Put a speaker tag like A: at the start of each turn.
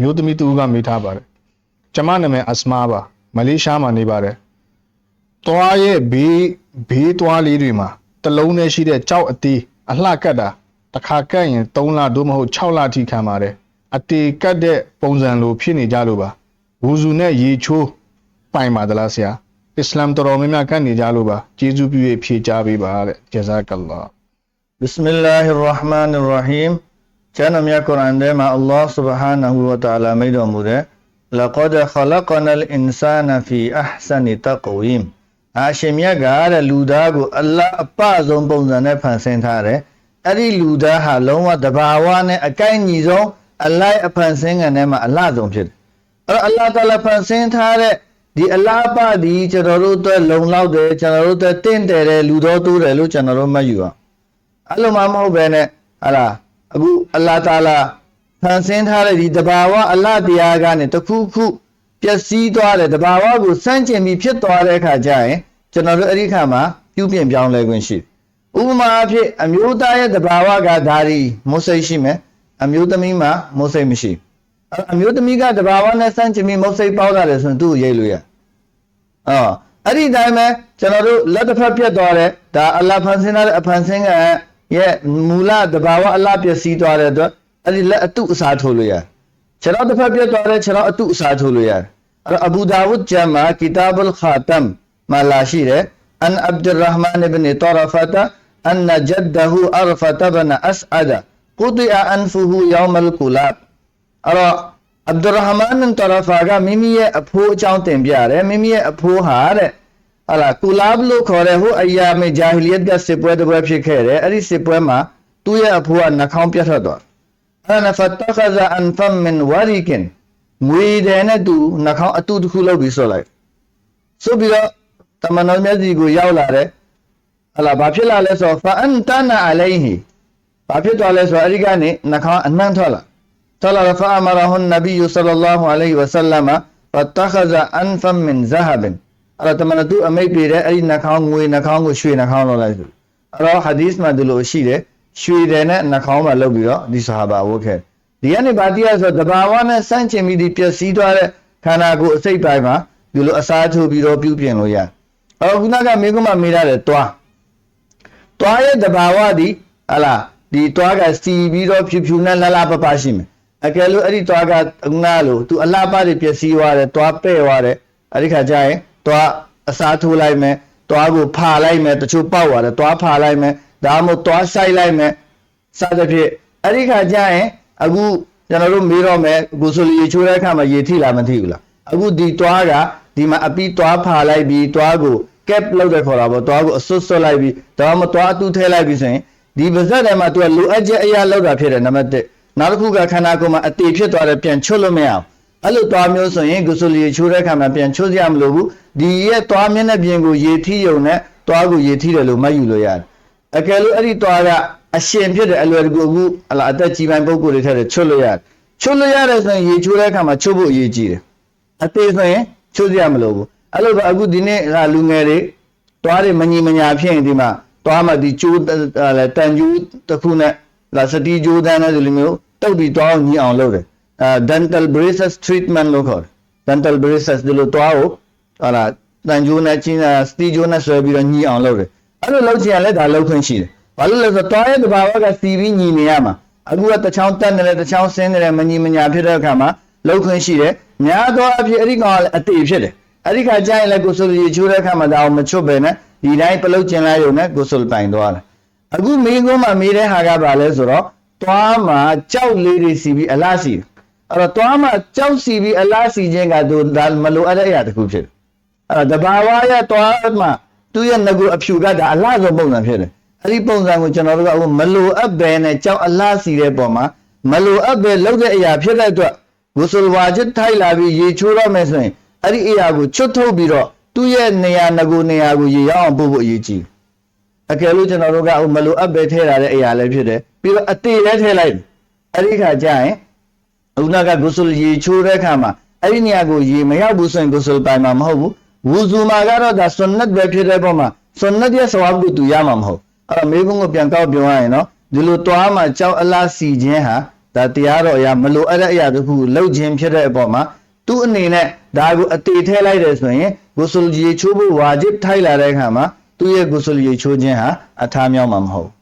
A: မျိုးသမီးတူကမေးထားပါတယ်ကျမနာမည်အစမာပါမလေးရှားမှာနေပါတယ်သွားရဲ့ဘေးဘေးသွားလေးတွေမှာတလုံးနဲ့ရှိတဲ့ကြောက်အသေးအလှကတ်တာတစ်ခါကတ်ရင်3လသို့မဟုတ်6လထိခံပါတယ်အတေကတ်တဲ့ပုံစံလိုဖြစ်နေကြလို့ပါဝူဇူနဲ့ရေချိုးပိုင်ပါသလားဆရာအစ္စလာမ်တော်တော်များများကတ်နေကြလို့ပါကျေးဇူးပြု၍ဖြေကြားပေးပါတဲ့ဂျေဇာကလ္လာ
B: ဘစ်မီလာဟ်ရာဟ်မန်ရာဟီမ် ကျမ်းမြတ်ကုရ်အာန်ထဲမှာ Allah Subhanahu wa Ta'ala မိန့်တော်မူတဲ့ لقد خلقنا الإنسان في أحسن تقويم အာရှင်မြတ်ကတဲ့လူသားကိုအလ္လာဟ်အပဆုံးပုံစံနဲ့ဖန်ဆင်းထားတယ်အဲ့ဒီလူသားဟာလုံးဝတဘာဝနဲ့အကိုက်ညီဆုံးအလိုက်အဖန်ဆင်းကန်ထဲမှာအလှဆုံးဖြစ်တယ်အဲ့တော့အလ္လာဟ်တအာလာဖန်ဆင်းထားတဲ့ဒီအလ္လာဟ်အပဒီကျွန်တော်တို့အတွက်လုံလောက်တယ်ကျွန်တော်တို့အတွက်တင့်တယ်တဲ့လူတော်တိုးတယ်လို့ကျွန်တော်တို့မှတ်ယူအောင် အဲ့လိုမှမဟုတ်ပဲနဲ့ဟာလား အခုအလ္လာဟ်တာလာဖန်ဆင်းထားတဲ့ဒီတဘာဝအလ္လာဟ်တရားကနေတစ်ခုခုပျက်စီးသွားတယ်တဘာဝကိုစန့်ကျင်ပြီးဖြစ်သွားတဲ့အခါကျရင်ကျွန်တော်တို့အဲ့ဒီခါမှာပြုပြင်ပြောင်းလဲခွင့်ရှိတယ်ဥပမာအဖြစ်အမျိုးသားရဲ့တဘာဝကဓာရီမုတ်စိတ်ရှိမယ်အမျိုးသမီးမှာမုတ်စိတ်မရှိဘူးအဲ့အမျိုးသမီးကတဘာဝနဲ့စန့်ကျင်ပြီးမုတ်စိတ်ပေါက်လာတယ်ဆိုရင်သူ့ကိုရိတ်လို့ရအော်အဲ့ဒီတိုင်းပဲကျွန်တော်တို့လက်တစ်ဖက်ပြတ်သွားတယ်ဒါအလ္လာဟ်ဖန်ဆင်းထားတဲ့အဖန်ဆင်းက ရဲ့မူလတဘာဝအလ္လာဟ်ပျက်စီးသွားတဲ့အတွက်အဲ့ဒီလက်အတုအစားထိုးလို့ရတယ်ခြေတော်တစ်ဖက်ပြတ်သွားတယ်ခြေတော်အတုအစားထိုးလို့ရတယ်အဲ့တော့အဘူဒါဝုဒ်ဂျမ်မာကီတာဘ်အလ်ခါတမ်မှာလာရှိတယ်အန်အဗ်ဒူရဟ်မန်အဘ်နီတရဖတာအန်ဂျဒ္ဒဟူအရဖတဘနအစအဒကုတိအန်ဖူဟူယောမလ်ကူလပ်အဲ့တော့အဗ်ဒူရဟ်မန်တရဖာကမိမိရဲ့အဖိုးအကြောင်းတင်ပြတယ်မိမိရဲ့အဖိုးဟာတဲ့ ဟာလာကူလာဘလို့ခေါ်တဲ့ဟိုအရာမေဂျာဟီလီယက်ပြစစ်ပွဲတစ်ပွဲဖြစ်ခဲ့တယ်အဲ့ဒီစစ်ပွဲမှာသူ့ရဲ့အဖိုးကနှာခေါင်းပြတ်ထွက်သွားအဲ့ဒါဖတ်တခဇာအန်ဖမ်မင်ဝရီကင်ငွေတဲ့နဲ့သူနှာခေါင်းအတူတစ်ခုလုပ်ပြီးဆွလိုက်ဆိုပြီးတော့တမန်တော်မျက်စီကိုရောက်လာတယ်ဟာလာဘာဖြစ်လာလဲဆိုတော့ဖာအန်တနာအလိုင်ဟီဘာဖြစ်သွားလဲဆိုတော့အဲ့ဒီကနေနှာခေါင်းအနှံ့ထွက်လာထွက်လာတော့ဖာအမရဟွန်နဘီယူဆလ္လာဟူအလိုင်ဝဆလမ်ဖတ်တခဇာအန်ဖမ်မင်ဇဟဘင် န်တော်အမိတ်ပြတဲ့အဲ့ဒီနှာခေါင်းငွေနှာခေါင်းကိုရွှေနှာခေါင်းလောက်လိုက်ဆိုအဲ့တော့ဟာဒီသ်မှာဒီလိုရှိတယ်ရွှေတယ်နဲ့နှာခေါင်းမှာလုပ်ပြီးတော့ဒီဆဟာဘာဝတ်ခဲ့ဒီကနေဗာတိယဆိုတဘာဝနဲ့စန့်ကျင်ပြီးဒီပျက်စီးသွားတဲ့ခန္ဓာကိုယ်အစိတ်ပိုင်းမှာဒီလိုအစားထိုးပြီးတော့ပြုပြင်လို့ရတယ်အဲ့တော့ခုနကမင်းကမှမေးရတယ်တွားတွားရဲ့တဘာဝသည်ဟလာဒီတွားကစီပြီးတော့ဖြူဖြူနဲ့လှလှပပရှိမယ်အကယ်လို့အဲ့ဒီတွားကငါလို့သူအလှပတွေပျက်စီးသွားတယ်တွားပဲ့သွားတယ်အဲ့ဒီခါကျရင် တွားအစားထိုးလိုက်မယ်တွားကိုဖာလိုက်မယ်တချို့ပေါက်သွားတယ်တွားဖာလိုက်မယ်ဒါမှမဟုတ်တွားဆိုင်လိုက်မယ်စသဖြင့်အဲ့ဒီခါကျရင်အခုကျွန်တော်တို့မေးတော့မယ်ကိုဆိုလီရေချိုးတဲ့အခါမှာရေထိလားမထိဘူးလားအခုဒီတွားကဒီမှာအပီးတွားဖာလိုက်ပြီးတွားကို cap လောက်တဲ့ခေါ်တာပေါ့တွားကိုအစွတ်စွတ်လိုက်ပြီးဒါမှမဟုတ်တွားအတူထဲလိုက်ပြီးဆိုရင်ဒီပါဇက်ထဲမှာသူကလိုအပ်ချက်အရာလောက်တာဖြစ်တယ်နံပါတ်1နောက်တစ်ခုကခန္ဓာကိုယ်မှာအတေဖြစ်သွားတယ်ပြန်ချွတ်လို့မရအောင် အဲ့လိုတွားမျိုးဆိုရင်ဂုဆူလီချိုးတဲ့ခါမှာပြန်ချွတ်စရာမလိုဘူးဒီရဲ့တွားမျက်နှာပြင်ကိုရေထိယုံနဲ့တွားကိုရေထိတယ်လို့မှတ်ယူလို့ရတယ်အကယ်လို့အဲ့ဒီတွားကအရှင်ဖြစ်တဲ့အလွယ်တကူအခုအလားအသက်ကြီးပိုင်းပုဂ္ဂိုလ်တွေထက်ချွတ်လို့ရတယ်ချွတ်လို့ရတယ်ဆိုရင်ရေချိုးတဲ့ခါမှာချွတ်ဖို့အရေးကြီးတယ်အသေးဆိုရင်ချွတ်စရာမလိုဘူးအဲ့လိုပဲအခုဒီနေ့ကလူငယ်တွေတွားတွေမညီမညာဖြစ်ရင်ဒီမှာတွားမှဒီကျိုးလဲတန်ကျိုးတစ်ခုနဲ့လာစတီကျိုးတန်းတဲ့လိုမျိုးတုတ်ပြီးတွားအောင်ညီအောင်လုပ်တယ်အဲ dental braces treatment လို့ခေါ်တယ် dental braces ဒီလိုတွားကိုဟာလာတန်ကျိုးနဲ့ချင်းစတီကျိုးနဲ့ဆွဲပြီးတော့ညီအောင်လုပ်တယ်အဲ့လိုလုပ်ချင်ရင်လည်းဒါလုပ်ခွင့်ရှိတယ်ဘာလို့လဲဆိုတော့တွားရဲ့တဘာဝကစီပြီးညီနေရမှာအခုကတစ်ချောင်းတက်နေတယ်တစ်ချောင်းဆင်းနေတယ်မညီမညာဖြစ်တဲ့အခါမှာလုပ်ခွင့်ရှိတယ်များသောအားဖြင့်အဲ့ဒီကောင်ကလည်းအတေဖြစ်တယ်အဲ့ဒီခါကျရင်လည်းကိုယ်ဆိုရေချိုးတဲ့ခါမှာဒါအောင်မချွတ်ပဲနဲ့ဒီတိုင်းပလုတ်ကျင်လိုက်ရုံနဲ့ကိုယ်ဆိုပိုင်သွားတယ်အခုမိကုန်းမှာမိတဲ့ဟာကဘာလဲဆိုတော့တွားမှာကြောက်လေးတွေစီပြီးအလားစီတယ် အဲ့တော့တွားမှာကြောက်စီပြီးအလားစီခြင်းကသူဒါမလိုအပ်တဲ့အရာတစ်ခုဖြစ်တယ်အဲ့တော့တဘာဝရဲ့တွားမှာသူ့ရဲ့ငကူအဖြူကဒါအလားဆုံးပုံစံဖြစ်တယ်အဲ့ဒီပုံစံကိုကျွန်တော်တို့ကအခုမလိုအပ်ပဲနဲ့ကြောက်အလားစီတဲ့ပုံမှာမလိုအပ်ပဲလုပ်တဲ့အရာဖြစ်တဲ့အတွက်ဂုဆလ်ဝါဂျစ်ထိုက်လာပြီးရေချိုးရမယ်ဆိုရင်အဲ့ဒီအရာကိုချွတ်ထုတ်ပြီးတော့သူ့ရဲ့နေရာငကိုနေရာကိုရေရောက်အောင်ပို့ဖို့အရေးကြီးတယ်အကယ်လို့ကျွန်တော်တို့ကဟိုမလိုအပ်ပဲထည့်ထားတဲ့အရာလည်းဖြစ်တယ်ပြီးတော့အတေလည်းထည့်လိုက်တယ်အဲ့ဒီခါကျရင် ဥနာကဂုဆလ်ရေချိုးတဲ့ခါမှာအဲ့ဒီနေရာကိုရေမရောက်ဘူးဆိုရင်ဂုဆလ်ပိုင်မှာမဟုတ်ဘူးဝူဇူမှာကတော့ဒါဆွန်နတ်ပဲဖြစ်တဲ့ပုံမှာဆွန်နတ်ရဲ့ဆဝါဘ်ကိုသူရမှာမဟုတ်အဲ့တော့မေကုန်းကိုပြန်ကောက်ပြောရရင်နော်ဒီလိုတွားမှာကြောက်အလားစီခြင်းဟာဒါတရားတော်အရာမလိုအပ်တဲ့အရာတစ်ခုလှုပ်ခြင်းဖြစ်တဲ့အပေါ်မှာသူ့အနေနဲ့ဒါကိုအတေထဲလိုက်တယ်ဆိုရင်ဂုဆူလ်ရေချိုးဖို့ဝါဂျစ်ထိုက်လာတဲ့အခါမှာသူ့ရဲ့ဂုဆူလ်ရေချိုးခြင်းဟာအထားမြောက်မှာမဟုတ်ဘူး